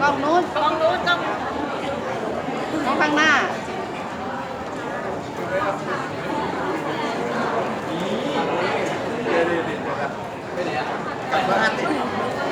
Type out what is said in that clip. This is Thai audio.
กล้องนู้นกล้องนู้นกล้องกล้องข้างหน้าไม่ไบ้อะ